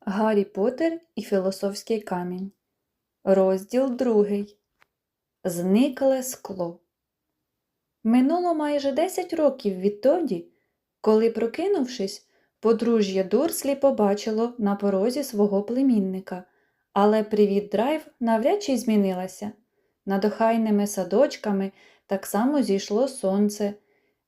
Гаррі Поттер і Філософський камінь. Розділ другий. Зникле скло. Минуло майже 10 років відтоді, коли, прокинувшись, подружжя Дурслі побачило на порозі свого племінника, але привіт драйв навряд чи змінилася. Над охайними садочками так само зійшло сонце,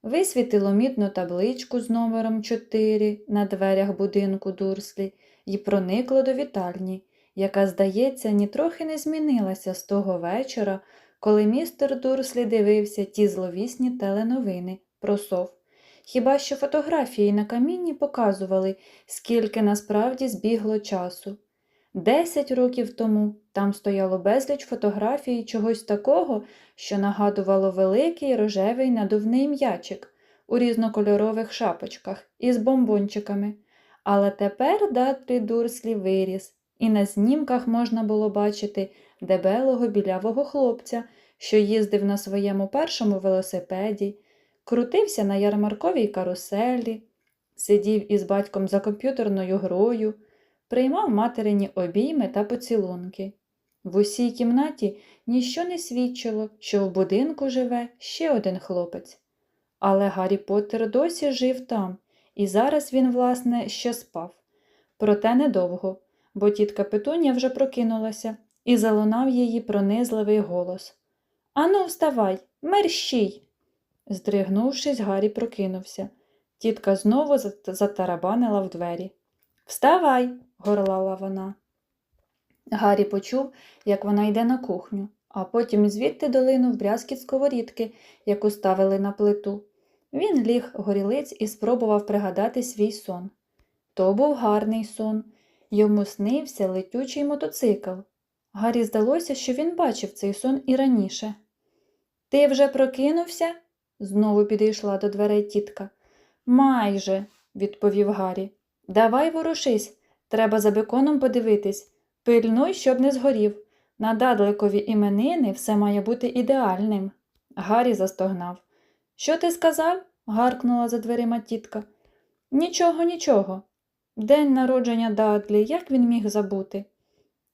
висвітило мідну табличку з номером 4 на дверях будинку Дурслі і проникло до вітальні, яка, здається, нітрохи не змінилася з того вечора, коли містер Дурслі дивився ті зловісні теленовини про сов. Хіба що фотографії на камінні показували, скільки насправді збігло часу. Десять років тому там стояло безліч фотографій чогось такого, що нагадувало великий рожевий надувний м'ячик у різнокольорових шапочках із бомбончиками. Але тепер Дадлі Дурслі виріс, і на знімках можна було бачити дебелого білявого хлопця, що їздив на своєму першому велосипеді, крутився на ярмарковій каруселі, сидів із батьком за комп'ютерною грою, приймав материні обійми та поцілунки. В усій кімнаті ніщо не свідчило, що в будинку живе ще один хлопець. Але Гаррі Поттер досі жив там, і зараз він, власне, ще спав. Проте недовго, бо тітка Петунія вже прокинулася і залунав її пронизливий голос. Ану, вставай, мерщій. Здригнувшись, Гаррі прокинувся. Тітка знову затарабанила в двері. Вставай, горлала вона. Гаррі почув, як вона йде на кухню, а потім звідти долинув брязкіт сковорідки, яку ставили на плиту. Він ліг горілиць і спробував пригадати свій сон. То був гарний сон. Йому снився летючий мотоцикл. Гаррі здалося, що він бачив цей сон і раніше. Ти вже прокинувся? знову підійшла до дверей тітка. Майже, відповів Гаррі. Давай ворушись, треба за беконом подивитись. Пильнуй, щоб не згорів. На дадликові іменини все має бути ідеальним. Гаррі застогнав. Що ти сказав? гаркнула за дверима тітка. Нічого, нічого. День народження Дадлі, як він міг забути?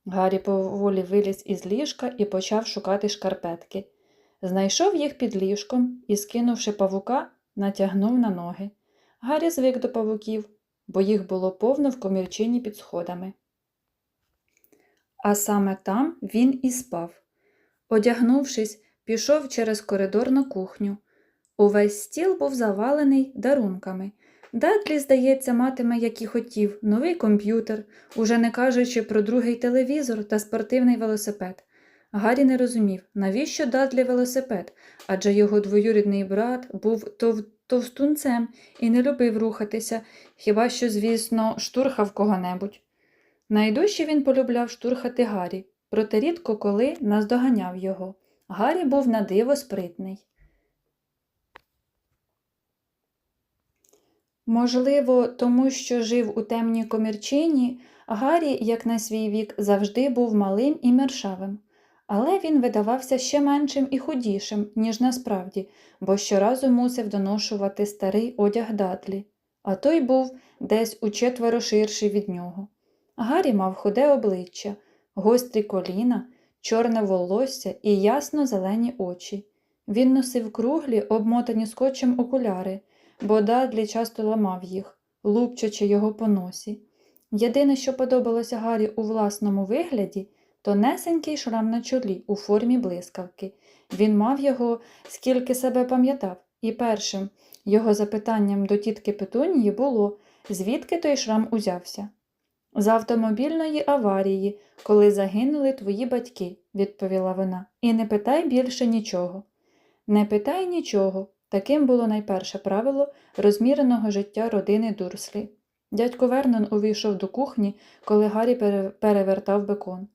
Гаррі поволі виліз із ліжка і почав шукати шкарпетки. Знайшов їх під ліжком і, скинувши павука, натягнув на ноги. Гаррі звик до павуків, бо їх було повно в комірчині під сходами. А саме там він і спав. Одягнувшись, пішов через коридор на кухню. Увесь стіл був завалений дарунками. Дадлі, здається, матиме, як і хотів, новий комп'ютер, уже не кажучи про другий телевізор та спортивний велосипед. Гаррі не розумів, навіщо Дадлі велосипед, адже його двоюрідний брат був тов... товстунцем і не любив рухатися, хіба що, звісно, штурхав кого-небудь. Найдужче він полюбляв штурхати Гаррі, проте рідко коли наздоганяв його. Гаррі був на диво спритний. Можливо, тому що жив у темній комірчині, Гаррі, як на свій вік, завжди був малим і мершавим. Але він видавався ще меншим і худішим, ніж насправді, бо щоразу мусив доношувати старий одяг Дадлі, а той був десь учетверо ширший від нього. Гаррі мав худе обличчя, гострі коліна, чорне волосся і ясно зелені очі. Він носив круглі, обмотані скотчем окуляри, бо Дадлі часто ламав їх, лупчачи його по носі. Єдине, що подобалося Гаррі у власному вигляді, то несенький шрам на чолі у формі блискавки. Він мав його, скільки себе пам'ятав, і першим його запитанням до тітки Петунії було, звідки той шрам узявся. З автомобільної аварії, коли загинули твої батьки, відповіла вона, і не питай більше нічого. Не питай нічого. Таким було найперше правило розміреного життя родини Дурслі. Дядько Вернон увійшов до кухні, коли Гаррі перевертав бекон.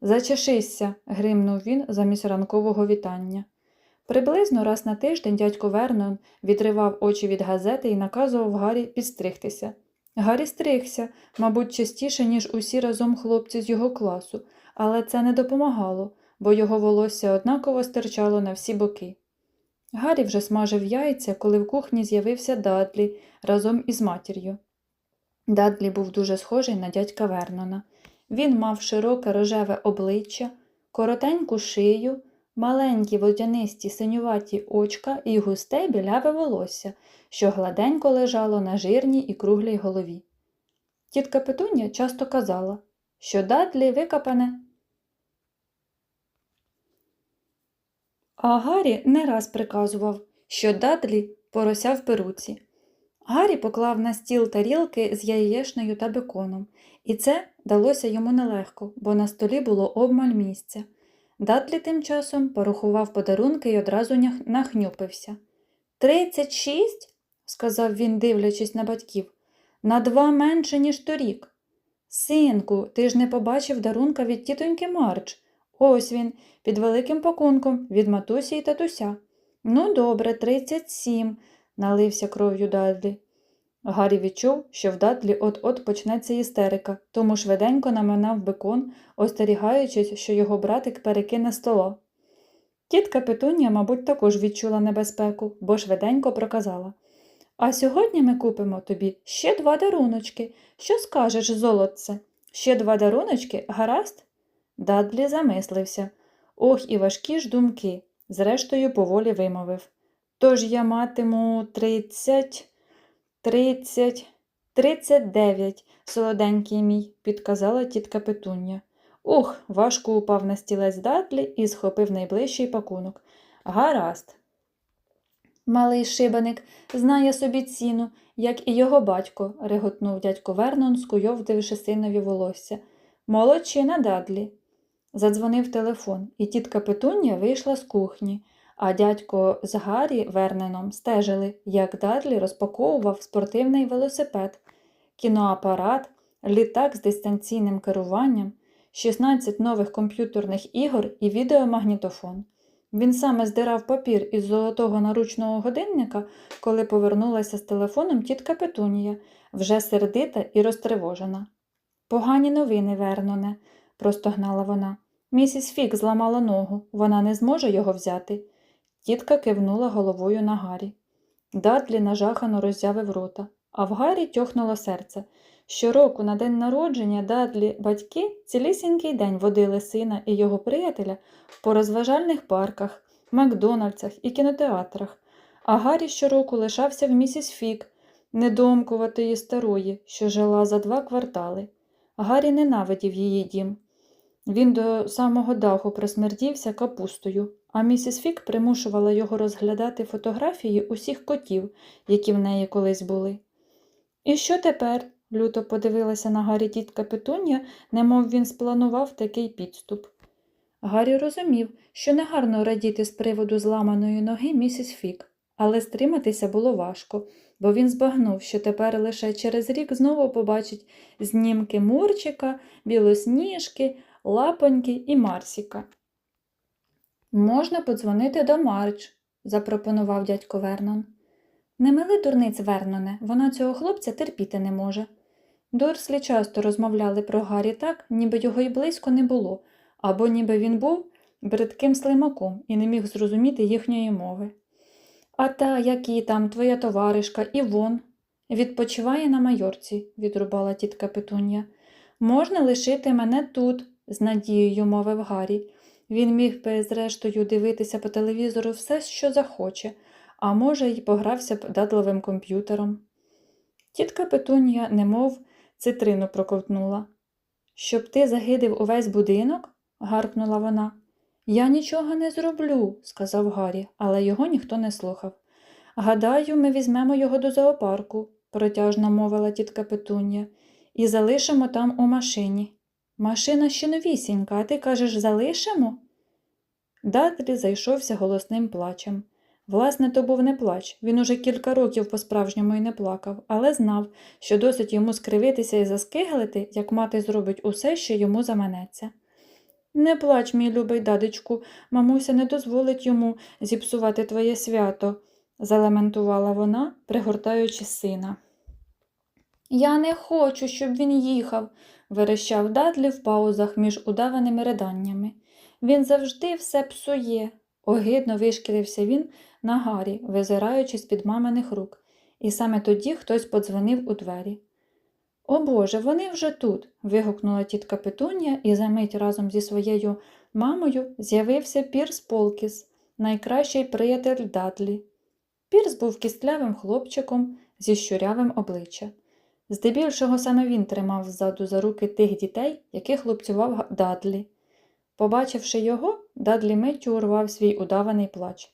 Зачешися, гримнув він замість ранкового вітання. Приблизно раз на тиждень дядько Вернон відривав очі від газети і наказував Гаррі підстригтися. Гаррі стригся, мабуть, частіше, ніж усі разом хлопці з його класу, але це не допомагало, бо його волосся однаково стирчало на всі боки. Гаррі вже смажив яйця, коли в кухні з'явився Дадлі разом із матір'ю. Дадлі був дуже схожий на дядька Вернона. Він мав широке рожеве обличчя, коротеньку шию, маленькі водянисті синюваті очка і густе біляве волосся, що гладенько лежало на жирній і круглій голові. Тітка Петунія часто казала, що Дадлі викопане. А Гаррі не раз приказував, що Дадлі порося в перуці. Гаррі поклав на стіл тарілки з яєчнею та беконом, і це далося йому нелегко, бо на столі було обмаль місця. Дадлі тим часом порахував подарунки і одразу нахнюпився. Тридцять шість? сказав він, дивлячись на батьків. На два менше, ніж торік. Синку, ти ж не побачив дарунка від тітоньки Марч. Ось він, під великим пакунком, від матусі і татуся. Ну, добре, тридцять сім, налився кров'ю Дадлі. Гаррі відчув, що в Дадлі от-от почнеться істерика, тому швиденько наминав бекон, остерігаючись, що його братик перекине стола. Тітка Петунія, мабуть, також відчула небезпеку, бо швиденько проказала. А сьогодні ми купимо тобі ще два даруночки. Що скажеш, золотце? Ще два даруночки, гаразд? Дадлі замислився. Ох, і важкі ж думки, зрештою поволі вимовив. Тож я матиму тридцять, тридцять, тридцять дев'ять, солоденький мій, підказала тітка Петуння. Ух, важко упав на стілець Дадлі і схопив найближчий пакунок. Гаразд. Малий шибаник знає собі ціну, як і його батько, реготнув дядько Вернон, скуйовдивши синові волосся. Молодчина Дадлі. Задзвонив телефон, і тітка Петунія вийшла з кухні, а дядько з Гаррі Верненом стежили, як Дадлі розпаковував спортивний велосипед, кіноапарат, літак з дистанційним керуванням, 16 нових комп'ютерних ігор і відеомагнітофон. Він саме здирав папір із золотого наручного годинника, коли повернулася з телефоном тітка Петунія, вже сердита і розтривожена. Погані новини, Верноне, простогнала вона. Місіс Фік зламала ногу, вона не зможе його взяти. Тітка кивнула головою на Гаррі. Дадлі нажахано роззявив рота, а в Гаррі тьохнуло серце. Щороку на день народження Дадлі батьки цілісінький день водили сина і його приятеля по розважальних парках, Макдональдсах і кінотеатрах, а Гаррі щороку лишався в місіс Фік, недомкуватої старої, що жила за два квартали. Гаррі ненавидів її дім. Він до самого даху присмердівся капустою, а місіс Фік примушувала його розглядати фотографії усіх котів, які в неї колись були. І що тепер? люто подивилася на Гаррі тітка Петунія, немов він спланував такий підступ. Гаррі розумів, що негарно радіти з приводу зламаної ноги місіс Фік, але стриматися було важко, бо він збагнув, що тепер лише через рік знову побачить знімки Мурчика, білосніжки, лапоньки і Марсіка. Можна подзвонити до Марч, запропонував дядько Вернон. Не мили дурниць Верноне, вона цього хлопця терпіти не може. Дорслі часто розмовляли про Гаррі так, ніби його й близько не було, або ніби він був бридким слимаком і не міг зрозуміти їхньої мови. А та, які там твоя товаришка Івон, відпочиває на майорці, відрубала тітка Петунія. Можна лишити мене тут, з надією мовив Гаррі. Він міг би, зрештою, дивитися по телевізору все, що захоче, а може, й погрався дадливим комп'ютером. Тітка Петунія, немов цитрину проковтнула. Щоб ти загидив увесь будинок? гаркнула вона. Я нічого не зроблю, сказав Гаррі, але його ніхто не слухав. Гадаю, ми візьмемо його до зоопарку, протяжно мовила тітка Петунія, і залишимо там у машині. Машина ще новісінька, а ти кажеш, залишимо? Дадлі зайшовся голосним плачем. Власне, то був не плач. Він уже кілька років по-справжньому й не плакав, але знав, що досить йому скривитися і заскиглити, як мати зробить усе, що йому заманеться. Не плач, мій любий дадечку, мамуся не дозволить йому зіпсувати твоє свято, залементувала вона, пригортаючи сина. Я не хочу, щоб він їхав, верещав Дадлі в паузах між удаваними риданнями. Він завжди все псує. Огидно вишкірився він на Гаррі, визираючи з-під маминих рук, і саме тоді хтось подзвонив у двері. О Боже, вони вже тут. вигукнула тітка Петунія, і за мить разом зі своєю мамою з'явився Пірс Полкіс, найкращий приятель Дадлі. Пірс був кістлявим хлопчиком зі щурявим обличчя. Здебільшого саме він тримав ззаду за руки тих дітей, яких лупцював Дадлі. Побачивши його, Дадлі миттю урвав свій удаваний плач.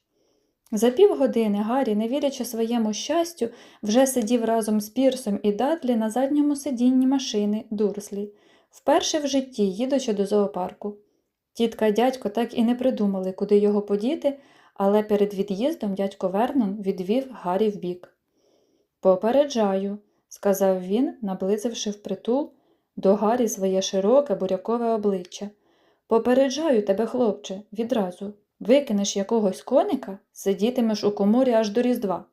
За півгодини Гаррі, не вірячи своєму щастю, вже сидів разом з Пірсом і Дадлі на задньому сидінні машини Дурслі, вперше в житті їдучи до зоопарку. Тітка й дядько так і не придумали, куди його подіти, але перед від'їздом дядько Вернон відвів Гаррі вбік. Попереджаю, сказав він, наблизивши впритул до Гаррі своє широке бурякове обличчя. Попереджаю тебе, хлопче, відразу. Викинеш якогось коника, сидітимеш у коморі аж до Різдва.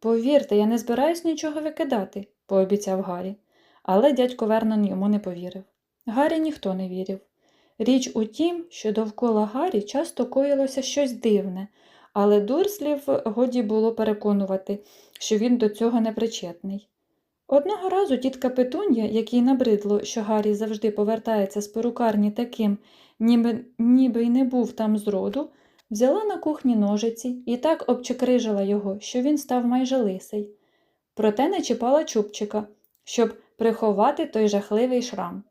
Повірте, я не збираюсь нічого викидати, пообіцяв Гаррі. Але дядько Вернон йому не повірив. Гаррі ніхто не вірив. Річ у тім, що довкола Гаррі часто коїлося щось дивне, але Дурслів годі було переконувати, що він до цього не причетний. Одного разу тітка Петунья, якій набридло, що Гаррі завжди повертається з перукарні таким, ніби, ніби й не був там зроду, взяла на кухні ножиці і так обчекрижила його, що він став майже лисий. Проте не чіпала чубчика, щоб приховати той жахливий шрам.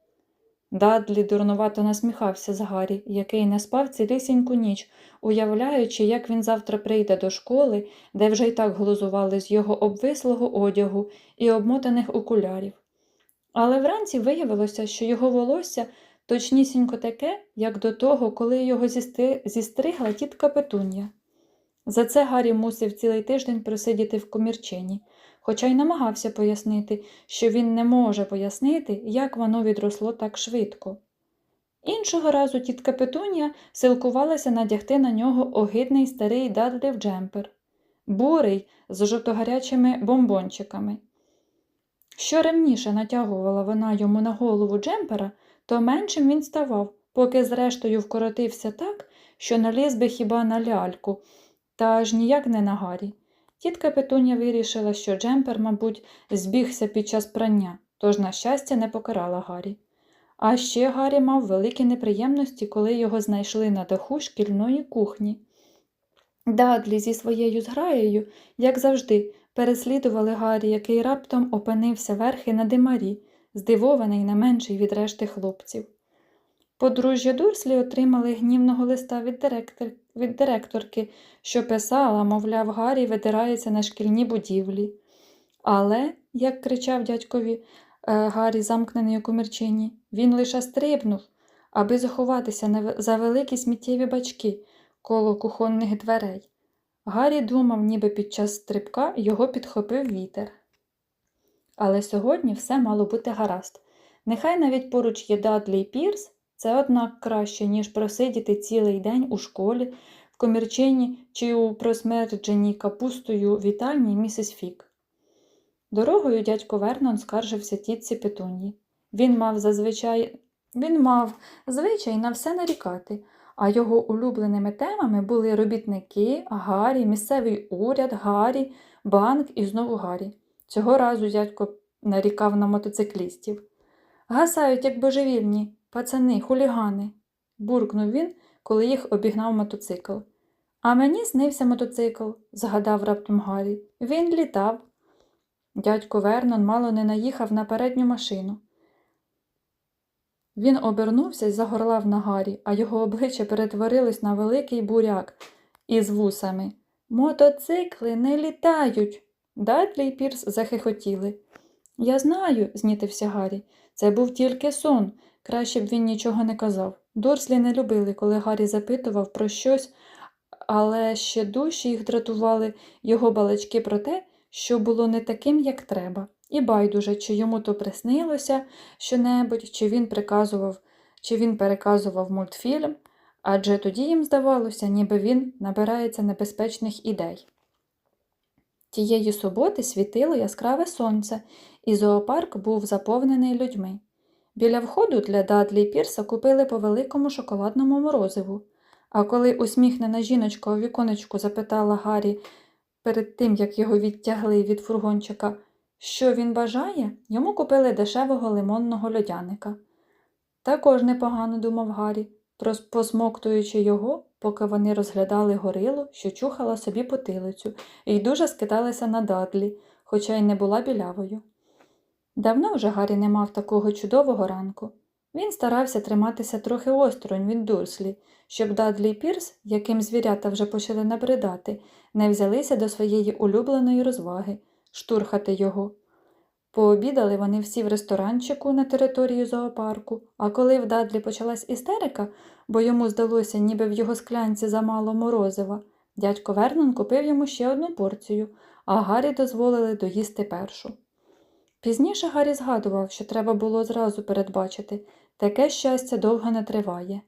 Дадлі дурнувато насміхався з Гаррі, який не спав цілісіньку ніч, уявляючи, як він завтра прийде до школи, де вже й так глузували з його обвислого одягу і обмотаних окулярів. Але вранці виявилося, що його волосся точнісінько таке, як до того, коли його зістригла тітка Петун'я. За це Гаррі мусив цілий тиждень просидіти в комірчині, хоча й намагався пояснити, що він не може пояснити, як воно відросло так швидко. Іншого разу тітка Петун'я силкувалася надягти на нього огидний старий дадлів джемпер, бурий з жовтогарячими бомбончиками. Що ремніше натягувала вона йому на голову джемпера, то меншим він ставав, поки зрештою вкоротився так, що наліз би хіба на ляльку, та аж ніяк не на Гаррі. Тітка Петуня вирішила, що джемпер, мабуть, збігся під час прання, тож, на щастя, не покарала Гаррі. А ще Гаррі мав великі неприємності, коли його знайшли на даху шкільної кухні. Дадлі зі своєю зграєю, як завжди, переслідували Гаррі, який раптом опинився верхи на димарі, здивований не менший від решти хлопців. Подружжя Дурслі отримали гнівного листа від, директор... від директорки, що писала, мовляв, Гаррі видирається на шкільні будівлі. Але, як кричав дядькові е, Гаррі, замкнений у комірчині, він лише стрибнув, аби заховатися за великі сміттєві бачки коло кухонних дверей. Гаррі думав, ніби під час стрибка його підхопив вітер. Але сьогодні все мало бути гаразд. Нехай навіть поруч є Дадлі і Пірс, це однак краще, ніж просидіти цілий день у школі, в комірчині чи у просмердженій капустою вітальні місіс Фік. Дорогою дядько Вернон скаржився тітці Петуньї. Він мав зазвичай він мав звичай на все нарікати, а його улюбленими темами були робітники, Гаррі, місцевий уряд, Гаррі, банк і знову Гаррі. Цього разу дядько нарікав на мотоциклістів. Гасають, як божевільні, пацани, хулігани, буркнув він, коли їх обігнав мотоцикл. А мені снився мотоцикл, згадав раптом Гаррі. Він літав. Дядько Вернон мало не наїхав на передню машину. Він обернувся і загорлав на Гаррі, а його обличчя перетворилось на великий буряк із вусами. Мотоцикли не літають. Дадлі й Пірс захихотіли. Я знаю, знітився Гаррі. Це був тільки сон. Краще б він нічого не казав. Дорслі не любили, коли Гаррі запитував про щось, але ще дужче їх дратували його балачки про те, що було не таким, як треба. І байдуже, чи йому то приснилося щонебудь, чи він приказував, чи він переказував мультфільм, адже тоді їм здавалося, ніби він набирається небезпечних ідей. Тієї суботи світило яскраве сонце, і зоопарк був заповнений людьми. Біля входу для Дадлі Пірса купили по великому шоколадному морозиву. А коли усміхнена жіночка у віконечку запитала Гаррі перед тим, як його відтягли від фургончика, що він бажає, йому купили дешевого лимонного льодяника. Також непогано думав Гаррі, посмоктуючи його, поки вони розглядали горилу, що чухала собі потилицю, і дуже скидалася на Дадлі, хоча й не була білявою. Давно вже Гаррі не мав такого чудового ранку. Він старався триматися трохи осторонь від Дурслі, щоб Дадлі і Пірс, яким звірята вже почали набридати, не взялися до своєї улюбленої розваги штурхати його. Пообідали вони всі в ресторанчику на території зоопарку, а коли в Дадлі почалась істерика, бо йому здалося, ніби в його склянці замало морозива, дядько Вернон купив йому ще одну порцію, а Гаррі дозволили доїсти першу. Пізніше Гаррі згадував, що треба було зразу передбачити таке щастя довго не триває.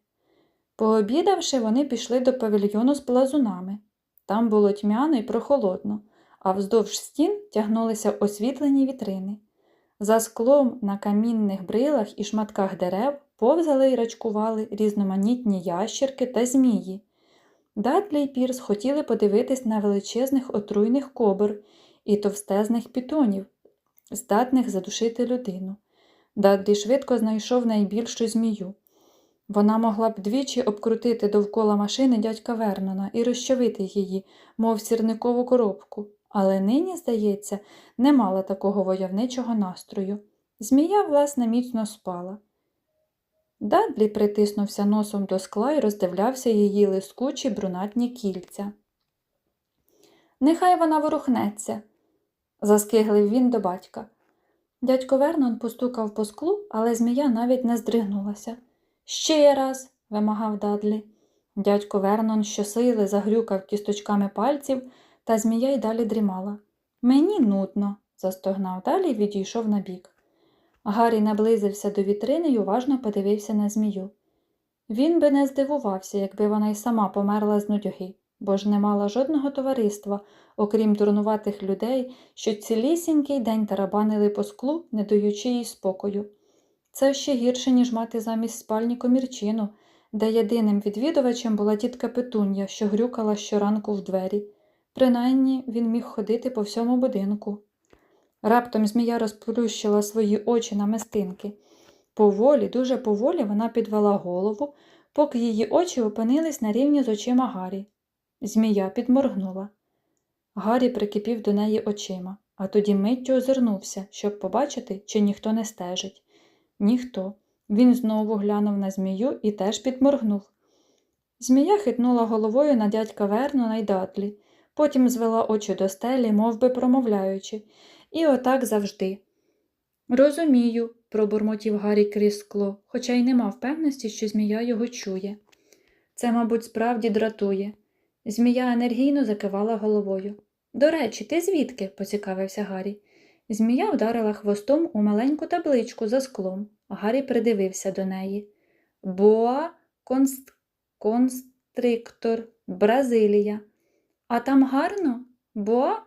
Пообідавши, вони пішли до павільйону з плазунами. Там було тьмяно і прохолодно, а вздовж стін тягнулися освітлені вітрини. За склом на камінних брилах і шматках дерев повзали й рачкували різноманітні ящірки та змії. Дадлі й Пірс хотіли подивитись на величезних отруйних кобр і товстезних пітонів, здатних задушити людину. Дадлі швидко знайшов найбільшу змію. Вона могла б двічі обкрутити довкола машини дядька Вернона і розчавити її, мов сірникову коробку, але нині, здається, не мала такого войовничого настрою. Змія, власне, міцно спала. Дадлі притиснувся носом до скла і роздивлявся її лискучі брунатні кільця. Нехай вона ворухнеться, заскиглив він до батька. Дядько Вернон постукав по склу, але змія навіть не здригнулася. Ще раз, вимагав Дадлі. Дядько Вернон щосили загрюкав кісточками пальців, та змія й далі дрімала. Мені нудно, застогнав далі і відійшов набік. Гаррі наблизився до вітрини й уважно подивився на змію. Він би не здивувався, якби вона й сама померла з нудьги, бо ж не мала жодного товариства, окрім дурнуватих людей, що цілісінький день тарабанили по склу, не даючи їй спокою. Це ще гірше, ніж мати замість спальні комірчину, де єдиним відвідувачем була тітка Петун'я, що грюкала щоранку в двері. Принаймні він міг ходити по всьому будинку. Раптом змія розплющила свої очі на мистинки. Поволі, дуже поволі вона підвела голову, поки її очі опинились на рівні з очима Гаррі. Змія підморгнула. Гаррі прикипів до неї очима, а тоді миттю озирнувся, щоб побачити, чи ніхто не стежить. Ніхто. Він знову глянув на змію і теж підморгнув. Змія хитнула головою на дядька Вернона й Дадлі, потім звела очі до стелі, мов би промовляючи, і отак завжди. Розумію, пробурмотів Гаррі крізь скло, хоча й не мав певності, що змія його чує. Це, мабуть, справді дратує. Змія енергійно закивала головою. До речі, ти звідки? поцікавився Гаррі. Змія вдарила хвостом у маленьку табличку за склом. Гаррі придивився до неї. Боа конст... констриктор, Бразилія. А там гарно? Боа?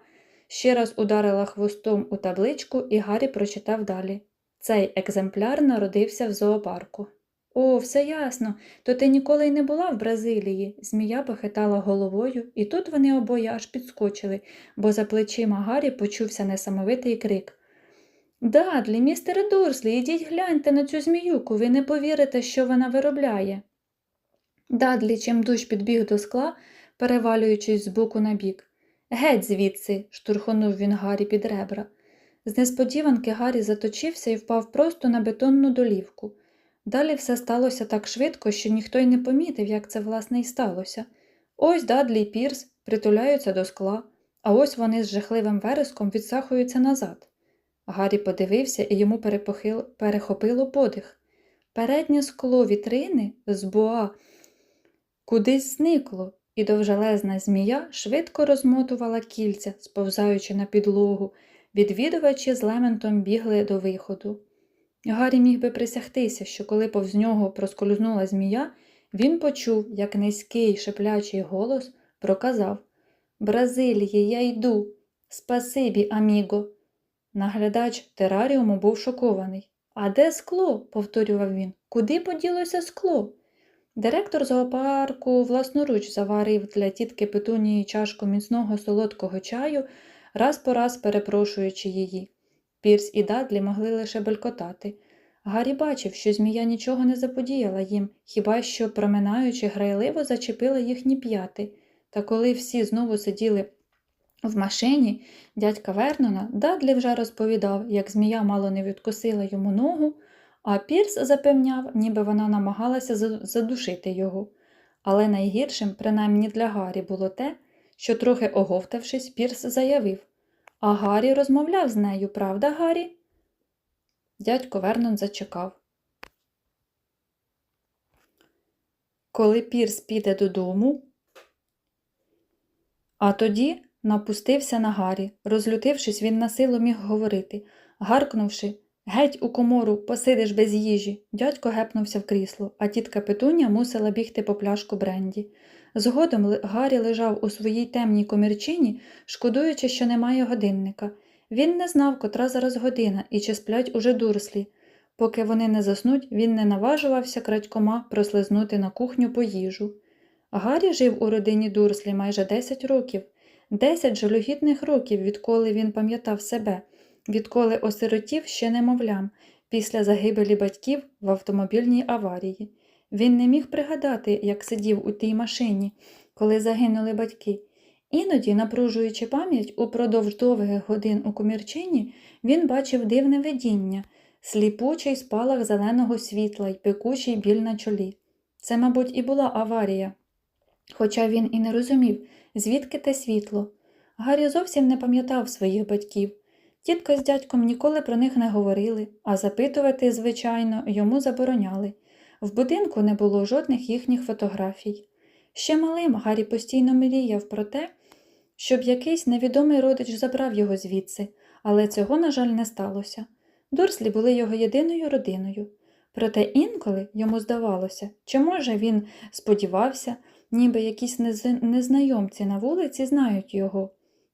Ще раз ударила хвостом у табличку, і Гаррі прочитав далі. Цей екземпляр народився в зоопарку. О, все ясно. То ти ніколи й не була в Бразилії. Змія похитала головою, і тут вони обоє аж підскочили, бо за плечима Гаррі почувся несамовитий крик. Дадлі, містере Дурслі, ідіть гляньте на цю зміюку, ви не повірите, що вона виробляє. Дадлі чимдуж підбіг до скла, перевалюючись з боку на бік. Геть звідси, штурхонув він Гаррі під ребра. З несподіванки Гаррі заточився і впав просто на бетонну долівку. Далі все сталося так швидко, що ніхто й не помітив, як це власне і сталося. Ось Дадлі і Пірс притуляються до скла, а ось вони з жахливим вереском відсахуються назад. Гаррі подивився і йому перепохил... перехопило подих. Переднє скло вітрини з боа кудись зникло, і довжелезна змія швидко розмотувала кільця, сповзаючи на підлогу. Відвідувачі з лементом бігли до виходу. Гаррі міг би присягтися, що коли повз нього проскользнула змія, він почув, як низький шеплячий голос проказав Бразилії, я йду. Спасибі, аміго. Наглядач тераріуму був шокований. А де скло? повторював він. Куди поділося скло? Директор зоопарку власноруч заварив для тітки Петунії чашку міцного солодкого чаю, раз по раз перепрошуючи її. Пірс і Дадлі могли лише белькотати. Гаррі бачив, що змія нічого не заподіяла їм, хіба що, проминаючи, грайливо зачепила їхні п'яти. Та коли всі знову сиділи в машині, дядька Вернона, Дадлі вже розповідав, як змія мало не відкусила йому ногу, а Пірс запевняв, ніби вона намагалася задушити його. Але найгіршим, принаймні для Гаррі, було те, що, трохи оговтавшись, Пірс заявив А Гаррі розмовляв з нею, правда, Гаррі? Дядько Вернон зачекав. Коли Пірс піде додому, а тоді напустився на Гаррі. Розлютившись, він насилу міг говорити. Гаркнувши Геть у комору, посидиш без їжі. Дядько гепнувся в крісло, а тітка Петуня мусила бігти по пляшку бренді. Згодом Гаррі лежав у своїй темній комірчині, шкодуючи, що немає годинника. Він не знав, котра зараз година і чи сплять уже дурслі. Поки вони не заснуть, він не наважувався крадькома прослизнути на кухню по їжу. Гаррі жив у родині Дурслі майже 10 років, 10 жалюгідних років, відколи він пам'ятав себе, відколи осиротів ще немовлям, після загибелі батьків в автомобільній аварії. Він не міг пригадати, як сидів у тій машині, коли загинули батьки. Іноді, напружуючи пам'ять упродовж довгих годин у комірчині, він бачив дивне видіння, сліпучий спалах зеленого світла й пекучий біль на чолі. Це, мабуть, і була аварія. Хоча він і не розумів, звідки те світло. Гаррі зовсім не пам'ятав своїх батьків. Тітка з дядьком ніколи про них не говорили, а запитувати, звичайно, йому забороняли. В будинку не було жодних їхніх фотографій. Ще малим Гаррі постійно мріяв про те, щоб якийсь невідомий родич забрав його звідси, але цього, на жаль, не сталося. Дурслі були його єдиною родиною. Проте інколи йому здавалося, чи може він сподівався, ніби якісь нез- незнайомці на вулиці знають його.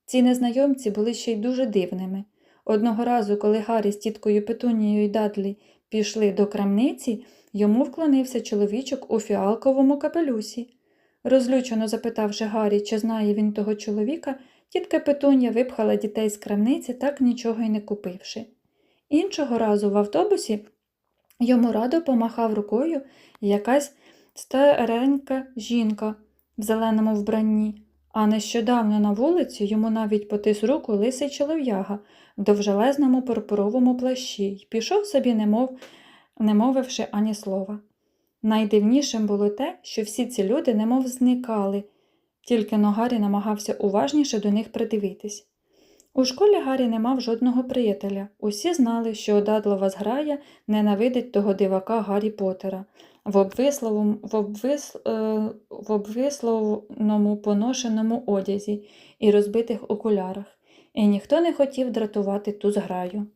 Ці незнайомці були ще й дуже дивними. Одного разу, коли Гаррі з тіткою Петунією Дадлі пішли до крамниці, йому вклонився чоловічок у фіалковому капелюсі. Розлючено запитавши Гаррі, чи знає він того чоловіка, тітка Петунія випхала дітей з крамниці, так нічого й не купивши. Іншого разу в автобусі йому радо помахав рукою якась старенька жінка в зеленому вбранні, а нещодавно на вулиці йому навіть потис руку лисий чолов'яга в довжелезному пурпуровому плащі й пішов собі, немов, не мовивши ані слова. Найдивнішим було те, що всі ці люди немов зникали, тільки но Гаррі намагався уважніше до них придивитись. У школі Гаррі не мав жодного приятеля. Усі знали, що Дадлова зграя ненавидить того дивака Гаррі Поттера в, обвисловому, в, обвис, е, в обвисловному поношеному одязі і розбитих окулярах, і ніхто не хотів дратувати ту зграю.